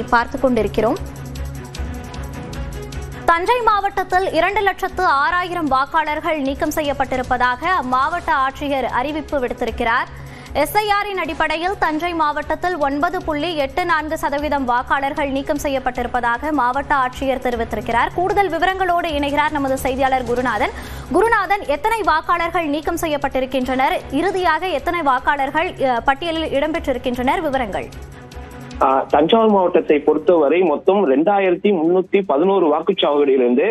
பார்த்துக் கொண்டிருக்கிறோம். தஞ்சை மாவட்டத்தில் இரண்டு லட்சத்து ஆறாயிரம் வாக்காளர்கள் நீக்கம் செய்யப்பட்டிருப்பதாக அம்மாவட்ட ஆட்சியர் அறிவிப்பு விடுத்திருக்கிறார். எஸ்ஐஆரின் அடிப்படையில் தஞ்சை மாவட்டத்தில் ஒன்பது புள்ளி எட்டு நான்கு சதவீதம் வாக்காளர்கள் நீக்கம் செய்யப்பட்டிருப்பதாக மாவட்ட ஆட்சியர் தெரிவித்திருக்கிறார். கூடுதல் விவரங்களோடு இணைகிறார் நமது செய்தியாளர் குருநாதன். குருநாதன் எத்தனை வாக்காளர்கள் நீக்கம் செய்யப்பட்டிருக்கின்றனர்? இறுதியாக எத்தனை வாக்காளர்கள் பட்டியலில் இடம்பெற்றிருக்கின்றனர்? விவரங்கள். தஞ்சாவூர் மாவட்டத்தை பொறுத்தவரை மொத்தம் ரெண்டாயிரத்தி முன்னூத்தி பதினோரு வாக்குச்சாவடியிலிருந்து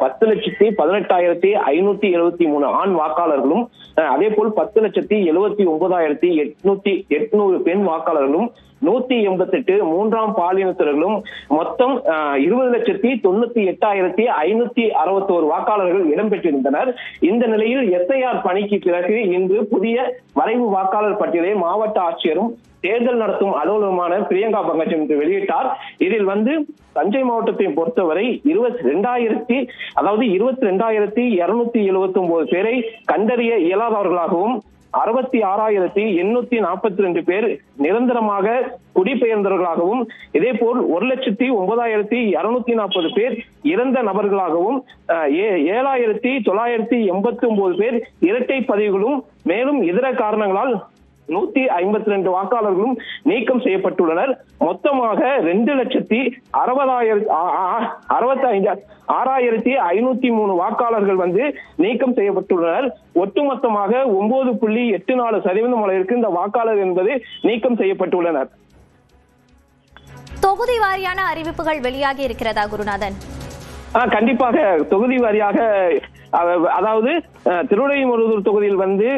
பத்து லட்சத்தி பதினெட்டாயிரத்தி ஐநூத்தி எழுபத்தி மூணு ஆண் வாக்காளர்களும் அதே போல் பத்து லட்சத்தி எழுபத்தி ஒன்பதாயிரத்தி எட்நூத்தி எட்நூறு பெண் வாக்காளர்களும் நூத்தி எண்பத்தெட்டு மூன்றாம் பாலினத்தர்களும் மொத்தம் ஆஹ் இருபது லட்சத்தி தொண்ணூத்தி எட்டாயிரத்தி ஐநூத்தி அறுபத்தோரு வாக்காளர்கள் இடம்பெற்றிருந்தனர் இந்த நிலையில் எஸ்ஐஆர் பணிக்கு பிறகு இன்று புதிய வரைவு வாக்காளர் பட்டியலை மாவட்ட ஆட்சியரும் தேர்தல் நடத்தும் அலுவலகமான பிரியங்கா பங்கஜம் வெளியிட்டார். இதில் வந்து தஞ்சை மாவட்டத்தை பொறுத்தவரை இருபத்தி ரெண்டாயிரத்தி அதாவது இருபத்தி ரெண்டாயிரத்தி இருநூத்தி எழுபத்தி ஒன்பது பேரை கண்டறிய இயலாதவர்களாகவும் அறுபத்தி ஆறாயிரத்தி எண்ணூத்தி நாற்பத்தி ரெண்டு பேர் நிரந்தரமாக குடிபெயர்ந்தவர்களாகவும் இதே போல் ஒரு லட்சத்தி ஒன்பதாயிரத்தி இருநூத்தி நாற்பது பேர் இறந்த நபர்களாகவும் அஹ், ஏ- ஏழாயிரத்தி தொள்ளாயிரத்தி எண்பத்தி ஒன்பது பேர் இரட்டை பதிவுகளும் மேலும் இதர காரணங்களால் நூத்தி ஐம்பத்தி ரெண்டு வாக்காளர்களும் நீக்கம் செய்யப்பட்டுள்ளனர். மொத்தமாக ரெண்டு லட்சத்தி அறுபதாயிரத்தி அறுபத்தி ஐந்து ஆறாயிரத்தி ஐநூத்தி மூணு வாக்காளர்கள் வந்து நீக்கம் செய்யப்பட்டுள்ளனர். ஒட்டுமொத்தமாக ஒன்பது புள்ளி எட்டு நாலு சதவீதம் அளவிற்கு இந்த வாக்காளர் என்பது நீக்கம் செய்யப்பட்டுள்ளனர். தொகுதி வாரியான அறிவிப்புகள் வெளியாகி இருக்கிறதா குருநாதன்? கண்டிப்பாக தொகுதி வாரியாக அதாவது அஹ், திருவிடைமருதூர் தொகுதியில் வந்து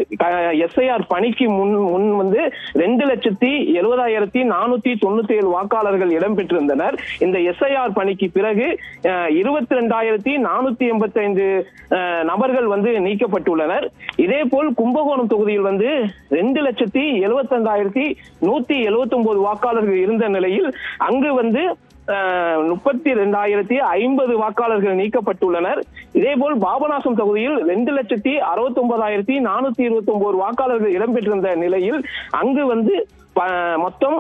எஸ்ஐஆர் பணிக்கு முன் முன் வந்து ரெண்டு லட்சத்தி எழுபதாயிரத்தி நானூத்தி தொண்ணூத்தி ஏழு வாக்காளர்கள் இடம்பெற்றிருந்தனர். இந்த எஸ்ஐஆர் பணிக்கு பிறகு இருபத்தி ரெண்டாயிரத்தி நானூத்தி எண்பத்தி ஐந்து நபர்கள் வந்து நீக்கப்பட்டுள்ளனர். இதே போல் கும்பகோணம் தொகுதியில் வந்து ரெண்டு லட்சத்தி எழுபத்தி ரெண்டாயிரத்தி நூத்தி எழுபத்தி ஒன்பது வாக்காளர்கள் இருந்த நிலையில் அங்கு வந்து முப்பத்தி ரெண்டாயிரத்தி ஐம்பது வாக்காளர்கள் நீக்கப்பட்டுள்ளனர். இதேபோல் பாபநாசம் தொகுதியில் ரெண்டு லட்சத்தி அறுபத்தி ஒன்பதாயிரத்தி நானூத்தி இருபத்தி ஒன்பது வாக்காளர்கள் இடம்பெற்றிருந்த நிலையில் அங்கு வந்து மொத்தம்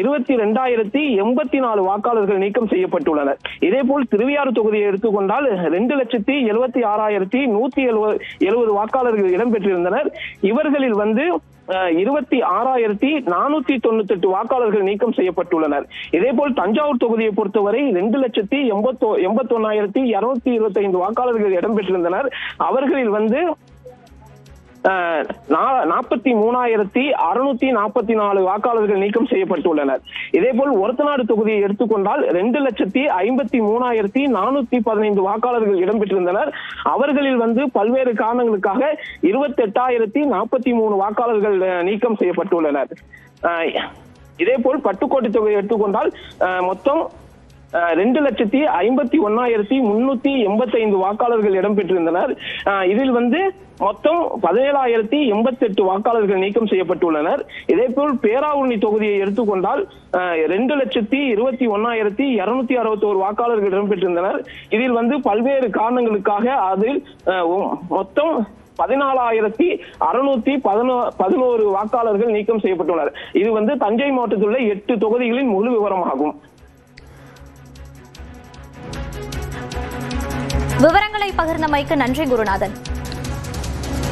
இருபத்தி ரெண்டாயிரத்தி எண்பத்தி நாலு வாக்காளர்கள் நீக்கம் செய்யப்பட்டுள்ளனர். இதே போல் திருவையாறு தொகுதியை எடுத்துக்கொண்டால் ரெண்டு லட்சத்தி எழுபத்தி ஆறாயிரத்தி நூத்தி எழுபது எழுபது வாக்காளர்கள் இடம்பெற்றிருந்தனர் இவர்களில் வந்து இருபத்தி ஆறாயிரத்தி நானூத்தி தொண்ணூத்தி எட்டு வாக்காளர்கள் நீக்கம் செய்யப்பட்டுள்ளனர். இதே போல் தஞ்சாவூர் தொகுதியை பொறுத்தவரை ரெண்டு லட்சத்தி எண்பத்தோ எண்பத்தொன்னாயிரத்தி இருநூத்தி இருபத்தி ஐந்து வாக்காளர்கள் இடம்பெற்றிருந்தனர் அவர்களில் வந்து நாற்பத்தி மூணாயிரத்தி அறுநூத்தி நாற்பத்தி நாலு வாக்காளர்கள் நீக்கம் செய்யப்பட்டுள்ளனர். இதே போல் ஒரத்தநாடு தொகுதியை எடுத்துக்கொண்டால் ரெண்டு லட்சத்தி ஐம்பத்தி மூணாயிரத்தி நானூத்தி பதினைந்து வாக்காளர்கள் இடம்பெற்றிருந்தனர். அவர்களில் வந்து பல்வேறு காரணங்களுக்காக இருபத்தி எட்டாயிரத்தி நாற்பத்தி மூணு வாக்காளர்கள் அஹ், நீக்கம் செய்யப்பட்டுள்ளனர். அஹ், இதே போல் பட்டுக்கோட்டை தொகையை எடுத்துக்கொண்டால் அஹ், மொத்தம் ரெண்டு லட்சத்தி ஐம்பத்தி ஒன்னாயிரத்தி முன்னூத்தி எண்பத்தி ஐந்து வாக்காளர்கள் இடம்பெற்றிருந்தனர் இதில் வந்து மொத்தம் பதினேழாயிரத்தி எண்பத்தி எட்டு வாக்காளர்கள் நீக்கம் செய்யப்பட்டுள்ளனர். இதே போல் பேராவூரணி தொகுதியை எடுத்துக்கொண்டால் ரெண்டு லட்சத்தி இருபத்தி ஒன்னாயிரத்தி இருநூத்தி அறுபத்தி ஒரு வாக்காளர்கள் இடம்பெற்றிருந்தனர் இதில் வந்து பல்வேறு காரணங்களுக்காக அதில் அஹ், மொத்தம் பதினாலாயிரத்தி அறுநூத்தி பதினோ பதினோரு வாக்காளர்கள் நீக்கம் செய்யப்பட்டுள்ளனர். இது வந்து தஞ்சை மாவட்டத்தில் உள்ள எட்டு தொகுதிகளின் முழு விவரமாகும். விவரங்களை பகிர்ந்தமைக்கு நன்றி குருநாதன்.